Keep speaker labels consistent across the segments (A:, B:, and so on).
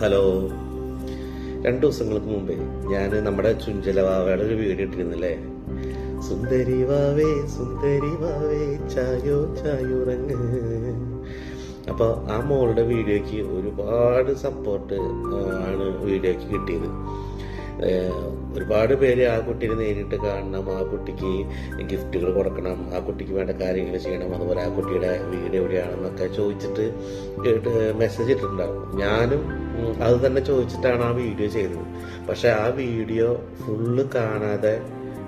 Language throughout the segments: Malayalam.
A: ഹലോ. രണ്ടു ദിവസങ്ങൾക്ക് മുമ്പേ ഞാൻ നമ്മുടെ ചുഞ്ചലവാവയുടെ ഒരു വീഡിയോ ഇട്ടിരുന്നില്ലേ? സുന്ദരി വാവേ സുന്ദരി വാവേ ചായോ ചായുറങ്ങ് അപ്പൊ ആ മോളുടെ വീഡിയോക്ക് ഒരുപാട് സപ്പോർട്ട് ആണ് വീഡിയോക്ക് കിട്ടിയത്. ഒരുപാട് പേര് ആ കുട്ടീനെ നേരിട്ട് കാണണം ആ കുട്ടിക്ക് ഗിഫ്റ്റുകൾ കൊടുക്കണം ആ കുട്ടിക്ക് വേണ്ട കാര്യങ്ങൾ ചെയ്യണം അതുപോലെ ആ കുട്ടിയുടെ വീട് എവിടെയാണെന്നൊക്കെ ചോദിച്ചിട്ട് മെസ്സേജ് ഇട്ടിട്ടുണ്ടാകും ഞാനും അത് തന്നെ ചോദിച്ചിട്ടാണ് ആ വീഡിയോ ചെയ്തത്. പക്ഷെ ആ വീഡിയോ ഫുള്ള് കാണാതെ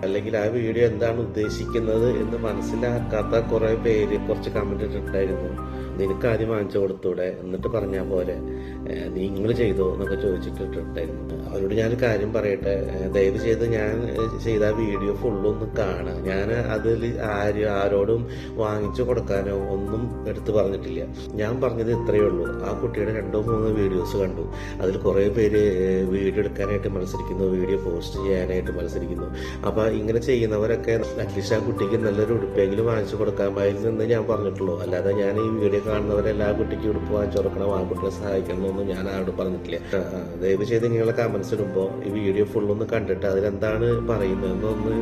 A: അല്ലെങ്കിൽ ആ വീഡിയോ എന്താണ് ഉദ്ദേശിക്കുന്നത് എന്ന് മനസ്സിലാക്കാത്ത കുറേ പേര് കുറച്ച് കമന്റ് ഇട്ടിട്ടുണ്ടായിരുന്നു. നിനക്ക് ആദ്യം വാങ്ങിച്ചു കൊടുത്തൂടെ? എന്നിട്ട് പറഞ്ഞാൽ പോലെ നീ നിങ്ങൾ ചെയ്തോ എന്നൊക്കെ ചോദിച്ചിട്ടിട്ടുണ്ടായിരുന്നു അവരോട് ഞാൻ കാര്യം പറയട്ടെ. ദയവ് ചെയ്ത് ഞാൻ ചെയ്ത വീഡിയോ ഫുള്ളൊന്ന് കാണുക. ഞാൻ അതിൽ ആര് ആരോടും വാങ്ങിച്ചു കൊടുക്കാനോ ഒന്നും എടുത്തു പറഞ്ഞിട്ടില്ല. ഞാൻ പറഞ്ഞത് ഇത്രയേ ഉള്ളൂ. ആ കുട്ടിയുടെ രണ്ടോ മൂന്നോ വീഡിയോസ് കണ്ടു. അതിൽ കുറേ പേര് വീഡിയോ എടുക്കാനായിട്ട് മത്സരിക്കുന്നു വീഡിയോ പോസ്റ്റ് ചെയ്യാനായിട്ട് മത്സരിക്കുന്നു. അപ്പൊ ഇങ്ങനെ ചെയ്യുന്നവരൊക്കെ അറ്റ്ലീസ്റ്റ് ആ കുട്ടിക്ക് നല്ലൊരു ഉടുപ്പെങ്കിലും വാങ്ങിച്ചു കൊടുക്കാമായിരുന്നു എന്ന് ഞാൻ പറഞ്ഞിട്ടുള്ളൂ. അല്ലാതെ ഞാൻ ഈ വീഡിയോ കാണുന്നവരെല്ലാം എല്ലാ കുട്ടിക്ക് ഉടുപ്പ് വാങ്ങിച്ചു കൊടുക്കണം ആ കുട്ടിയെ സഹായിക്കണം എന്നൊന്നും ഞാൻ ആരോട് പറഞ്ഞിട്ടില്ല. ദയവ് ചെയ്ത് നിങ്ങളെ കമന്റ്സ് ഇടുമ്പോൾ ഈ വീഡിയോ ഫുള്ളൊന്ന് കണ്ടിട്ട് അതിലെന്താണ് പറയുന്നതെന്നൊന്ന്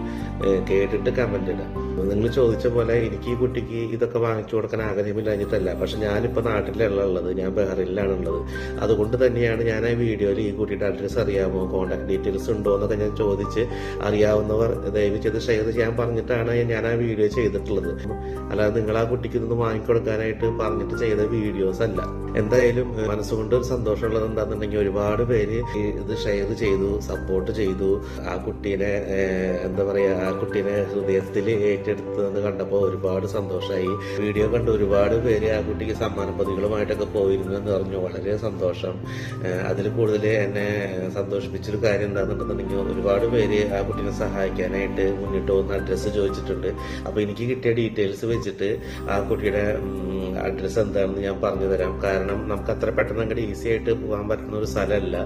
A: കേട്ടിട്ട് കമന്റ് ഇടാം. നിങ്ങൾ ചോദിച്ച പോലെ എനിക്ക് ഈ കുട്ടിക്ക് ഇതൊക്കെ വാങ്ങിച്ചു കൊടുക്കാൻ ആഗ്രഹമില്ലാഞ്ഞിട്ടല്ല. പക്ഷെ ഞാനിപ്പോൾ നാട്ടിലല്ല ഉള്ളത് ഞാൻ ബഹറിലാണ് ഉള്ളത് അതുകൊണ്ട് തന്നെയാണ് ഞാൻ ആ വീഡിയോയിൽ ഈ കുട്ടിയുടെ അഡ്രസ് അറിയാമോ കോൺടാക്ട് ഡീറ്റെയിൽസ് ഉണ്ടോ എന്നൊക്കെ ഞാൻ ചോദിച്ച് അറിയാവുന്നവർ ദയവ് ചെയ്ത് ഷെയർ ചെയ്യാൻ പറഞ്ഞിട്ടാണ് ഞാൻ ആ വീഡിയോ ചെയ്തിട്ടുള്ളത്. അല്ലാതെ നിങ്ങൾ ആ കുട്ടിക്ക് ഇതൊന്ന് വാങ്ങിക്കൊടുക്കാനായിട്ട് പറഞ്ഞിട്ട് ചെയ്ത വീഡിയോസ് അല്ല. എന്തായാലും മനസ്സുകൊണ്ട് ഒരു സന്തോഷമുള്ളത് എന്താണെന്നുണ്ടെങ്കിൽ ഒരുപാട് പേര് ഇത് ഷെയർ ചെയ്തു സപ്പോർട്ട് ചെയ്തു. ആ കുട്ടീനെ എന്താ പറയാ ആ കുട്ടീനെ ഹൃദയത്തിൽ ഏറ്റെടുത്തത് കണ്ടപ്പോൾ ഒരുപാട് സന്തോഷമായി വീഡിയോ കണ്ട് ഒരുപാട് പേര് ആ കുട്ടിക്ക് സമ്മാന പ്രതികളുമായിട്ടൊക്കെ പോയിരുന്നു എന്ന് പറഞ്ഞു. വളരെ സന്തോഷം. അതിൽ കൂടുതൽ എന്നെ സന്തോഷിപ്പിച്ചൊരു കാര്യം എന്താണെന്നുണ്ടെന്നുണ്ടെങ്കിൽ ഒരുപാട് പേര് ആ കുട്ടീനെ സഹായിക്കാനായിട്ട് മുന്നിട്ട് പോകുന്ന അഡ്രസ്സ് ചോദിച്ചിട്ടുണ്ട്. അപ്പൊ എനിക്ക് കിട്ടിയ ഡീറ്റെയിൽസ് വെച്ചിട്ട് ആ കുട്ടിയുടെ അഡ്രസ്സ് എന്താണെന്ന് ഞാൻ പറഞ്ഞു തരാം. കാരണം നമുക്ക് അത്ര പെട്ടെന്ന് അങ്ങോട്ട് ഈസി ആയിട്ട് പോകാൻ പറ്റുന്ന ഒരു സ്ഥലമല്ല.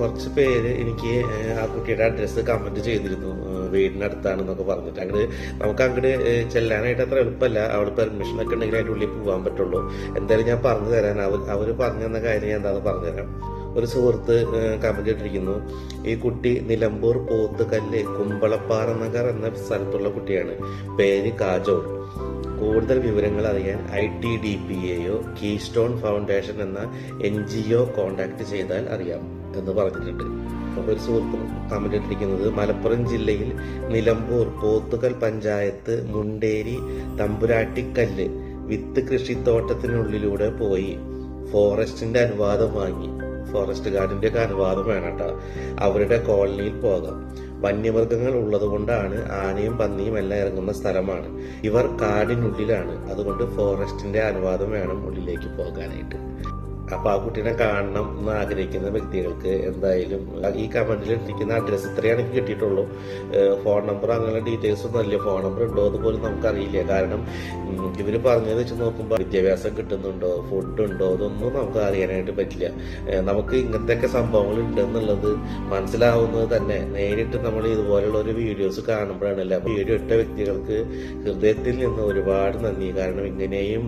A: കുറച്ച് പേര് എനിക്ക് ആ കുട്ടിയുടെ അഡ്രസ്സ് കമന്റ് ചെയ്തിരുന്നു. വീടിനടുത്താണെന്നൊക്കെ പറഞ്ഞിട്ട്. അങ്ങോട്ട് നമുക്ക് അങ്ങോട്ട് ചെല്ലാനായിട്ട് അത്ര എളുപ്പമല്ല. അവിടെ പെർമിഷൻ ഒക്കെ ഉണ്ടെങ്കിൽ അതിന്റെ ഉള്ളിൽ പോകാൻ പറ്റുള്ളൂ. എന്തായാലും ഞാൻ പറഞ്ഞു തരാൻ അവർ അവർ പറഞ്ഞു തന്ന കാര്യം ഞാൻ എന്താണെന്ന് പറഞ്ഞു തരാം. ഒരു സുഹൃത്ത് കമന്റ് ഇട്ടിരിക്കുന്നു. ഈ കുട്ടി നിലമ്പൂർ പോത്തുകല്ല് കുമ്പളപ്പാറ നഗർ എന്ന സ്ഥലത്തുള്ള കുട്ടിയാണ്. പേര് കാജോൾ. കൂടുതൽ വിവരങ്ങൾ അറിയാൻ ഐ ടി ഡി പി എയോ കീസ്റ്റോൺ ഫൗണ്ടേഷൻ എന്ന എൻ ജി ഒ കോണ്ടാക്ട് ചെയ്താൽ അറിയാം എന്ന് പറഞ്ഞിട്ടുണ്ട്. ഒരു സുഹൃത്തും കമന്റ് മലപ്പുറം ജില്ലയിൽ നിലമ്പൂർ പോത്തുകൽ പഞ്ചായത്ത് മുണ്ടേരി തമ്പുരാട്ടിക്കല്ല് വിത്ത് കൃഷിത്തോട്ടത്തിനുള്ളിലൂടെ പോയി. ഫോറസ്റ്റിന്റെ അനുവാദം വാങ്ങി. ഫോറസ്റ്റ് ഗാർഡിന്റെ ഒക്കെ അനുവാദം വേണം കേട്ടോ. അവരുടെ കോളനിയിൽ പോകാം. വന്യമൃഗങ്ങൾ ഉള്ളതുകൊണ്ടാണ് ആനയും പന്നിയും എല്ലാം ഇറങ്ങുന്ന സ്ഥലമാണ്. ഇവർ കാടിനുള്ളിലാണ്. അതുകൊണ്ട് ഫോറസ്റ്റിന്റെ അനുവാദം വേണം ഉള്ളിലേക്ക് പോകാനായിട്ട്. അപ്പൊ ആ കുട്ടീനെ കാണണം എന്ന് ആഗ്രഹിക്കുന്ന വ്യക്തികൾക്ക് എന്തായാലും ഈ കമന്റിൽ ഇട്ടിരിക്കുന്ന അഡ്രസ് ഇത്രയാണ് എനിക്ക് കിട്ടിയിട്ടുള്ളൂ. ഫോൺ നമ്പർ അങ്ങനെ ഡീറ്റെയിൽസ് ഒന്നും അല്ല. ഫോൺ നമ്പർ ഉണ്ടോ എന്ന് പോലും നമുക്കറിയില്ല. കാരണം ഇവർ പറഞ്ഞത് വെച്ച് നോക്കുമ്പോൾ വിദ്യാഭ്യാസം കിട്ടുന്നുണ്ടോ? ഫുഡ് ഉണ്ടോ? അതൊന്നും നമുക്ക് അറിയാനായിട്ട് പറ്റില്ല. നമുക്ക് ഇങ്ങനത്തെയൊക്കെ സംഭവങ്ങൾ ഉണ്ട് എന്നുള്ളത് മനസ്സിലാവുന്നത് തന്നെ. നേരിട്ട് നമ്മൾ ഇതുപോലുള്ള ഒരു വീഡിയോസ് കാണുമ്പോഴാണ് അല്ല? വീഡിയോ ഇട്ട വ്യക്തികൾക്ക് ഹൃദയത്തിൽ നിന്ന് ഒരുപാട് നന്ദി. കാരണം ഇങ്ങനെയും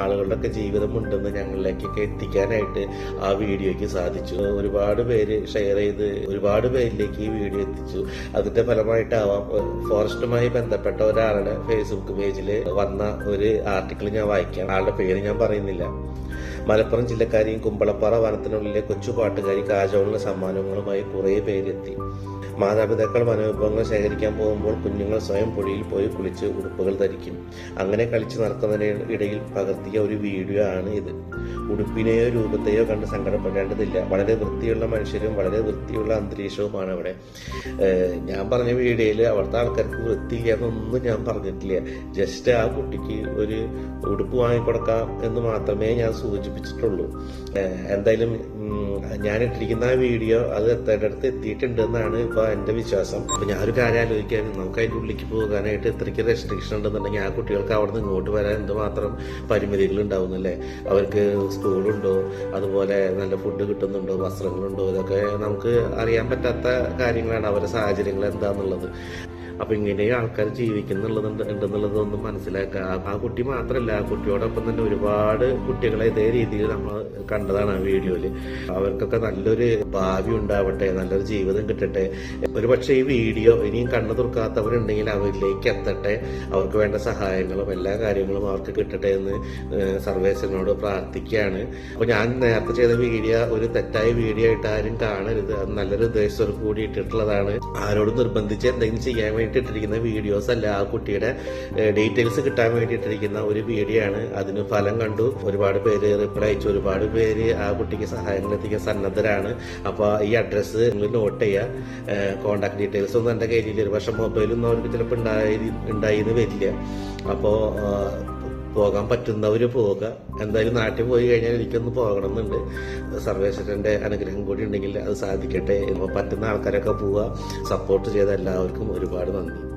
A: ആളുകളുടെ ആളുകളുടെയൊക്കെ ജീവിതം ഉണ്ടെന്ന് ഞങ്ങളിലേക്കൊക്കെ എത്തിക്കാനായിട്ട് ആ വീഡിയോയ്ക്ക് സാധിച്ചു. ഒരുപാട് പേര് ഷെയർ ചെയ്ത് ഒരുപാട് പേരിലേക്ക് ഈ വീഡിയോ എത്തിച്ചു. അതിന്റെ ഫലമായിട്ടാവാം ഫോറസ്റ്റുമായി ബന്ധപ്പെട്ട ഒരാളുടെ ഫേസ്ബുക്ക് പേജിൽ വന്ന ഒരു ആർട്ടിക്കിൾ ഞാൻ വായിക്കാം. ആളുടെ പേര് ഞാൻ പറയുന്നില്ല. മലപ്പുറം ജില്ലക്കാരിയും കുമ്പളപ്പാറ വനത്തിനുള്ളിലെ കൊച്ചു പാട്ടുകാരി കാജോളിന് സമ്മാനങ്ങളുമായി കുറേ പേരെത്തി മാതാപിതാക്കൾ വനവിഭവങ്ങൾ ശേഖരിക്കാൻ പോകുമ്പോൾ കുഞ്ഞുങ്ങൾ സ്വയം പൊടിയിൽ പോയി കുളിച്ച് ഉടുപ്പുകൾ ധരിക്കും. അങ്ങനെ കളിച്ച് നടക്കുന്നതിന് ഇടയിൽ പകർത്തിയ ഒരു വീഡിയോ ആണ് ഇത്. ഉടുപ്പിനെയോ രൂപത്തെയോ കണ്ട് സങ്കടപ്പെടേണ്ടതില്ല. വളരെ വൃത്തിയുള്ള മനുഷ്യരും വളരെ വൃത്തിയുള്ള അന്തരീക്ഷവുമാണ് അവിടെ. ഞാൻ പറഞ്ഞ വീഡിയോയിൽ അവിടുത്തെ ആൾക്കാർക്ക് വൃത്തിയില്ല എന്നൊന്നും ഞാൻ പറഞ്ഞിട്ടില്ല. ജസ്റ്റ് ആ കുട്ടിക്ക് ഒരു ഉടുപ്പ് വാങ്ങിക്കൊടുക്കാം എന്ന് മാത്രമേ ഞാൻ സൂചിപ്പിച്ചിട്ടുള്ളൂ. എന്തായാലും ഇട്ടിരിക്കുന്ന ആ വീഡിയോ അത് എത്തേണ്ടടുത്ത് എത്തിയിട്ടുണ്ട് എന്നാണ് ഇപ്പൊ എന്റെ വിശ്വാസം. അപ്പൊ ഞാനൊരു കാര്യം ആലോചിക്കാൻ നമുക്ക് അതിന്റെ ഉള്ളിലേക്ക് പോകാനായിട്ട് ഇത്രയ്ക്ക് റെസ്ട്രിക്ഷൻ ഉണ്ടെന്നുണ്ടെങ്കിൽ ആ കുട്ടികൾക്ക് അവിടെ നിന്ന് ഇങ്ങോട്ട് വരാൻ എന്തുമാത്രം പരിമിതികൾ ഉണ്ടാവുന്നല്ലേ അവർക്ക് സ്കൂളുണ്ടോ? അതുപോലെ നല്ല ഫുഡ് കിട്ടുന്നുണ്ടോ? വസ്ത്രങ്ങളുണ്ടോ? ഇതൊക്കെ നമുക്ക് അറിയാൻ പറ്റാത്ത കാര്യങ്ങളാണ് അവരുടെ സാഹചര്യങ്ങൾ എന്താന്നുള്ളത്. അപ്പൊ ഇങ്ങനെയും ആൾക്കാർ ജീവിക്കുന്നുള്ളതുണ്ട് ഉണ്ടെന്നുള്ളത് ഒന്ന് മനസ്സിലാക്കുക. ആ- കുട്ടി മാത്രമല്ല ആ കുട്ടിയോടൊപ്പം തന്നെ ഒരുപാട് കുട്ടികളെ ഇതേ രീതിയിൽ നമ്മൾ കണ്ടതാണ് ആ വീഡിയോയിൽ. അവർക്കൊക്കെ നല്ലൊരു ഭാവി ഉണ്ടാവട്ടെ നല്ലൊരു ജീവിതം കിട്ടട്ടെ. ഒരു പക്ഷേ ഈ വീഡിയോ ഇനിയും കണ്ണു തുറക്കാത്തവരുണ്ടെങ്കിൽ അവരിലേക്ക് എത്തട്ടെ. അവർക്ക് വേണ്ട സഹായങ്ങളും എല്ലാ കാര്യങ്ങളും അവർക്ക് കിട്ടട്ടെ എന്ന് സർവേശ്വരനോട് പ്രാർത്ഥിക്കുകയാണ്. അപ്പൊ ഞാൻ നേരത്തെ ചെയ്ത വീഡിയോ ഒരു തെറ്റായ വീഡിയോ ആയിട്ട് ആരും കാണരുത്. അത് നല്ലൊരു ഉദ്ദേശത്തോട് കൂടി ഇട്ടിട്ടുള്ളതാണ്. ആരോടും നിർബന്ധിച്ച് എന്തെങ്കിലും ചെയ്യാൻ വേണ്ടി ഇട്ടിരിക്കുന്ന വീഡിയോസ് അല്ല. ആ കുട്ടിയുടെ ഡീറ്റെയിൽസ് കിട്ടാൻ വേണ്ടി ഇട്ടിരിക്കുന്ന ഒരു വീഡിയോ ആണ്. അതിന് ഫലം കണ്ടു. ഒരുപാട് പേര് റിപ്ലൈ അയച്ചു. ഒരുപാട് പേര് ആ കുട്ടിക്ക് സഹായങ്ങൾ എത്തിക്കാൻ സന്നദ്ധരാണ്. അപ്പൊ ഈ അഡ്രസ്സ് നിങ്ങൾ നോട്ട് ചെയ്യുക. കോൺടാക്ട് ഡീറ്റെയിൽസ് ഒന്നും എന്റെ കയ്യിലില്ല. ഒരു പക്ഷെ മൊബൈലൊന്നും അവർക്ക് ചിലപ്പോൾ ഉണ്ടായി ഉണ്ടായി എന്ന് വരില്ല. അപ്പോ ആ, പോകാൻ പറ്റുന്നവര് പോവുക. എന്തായാലും നാട്ടിൽ പോയി കഴിഞ്ഞാൽ എനിക്കൊന്ന് പോകണം എന്നുണ്ട് സർവേശ്വരന്റെ അനുഗ്രഹം കൂടി ഉണ്ടെങ്കിൽ അത് സാധിക്കട്ടെ. പറ്റുന്ന ആൾക്കാരൊക്കെ പോവുക. സപ്പോർട്ട് ചെയ്ത എല്ലാവർക്കും ഒരുപാട് നന്ദി.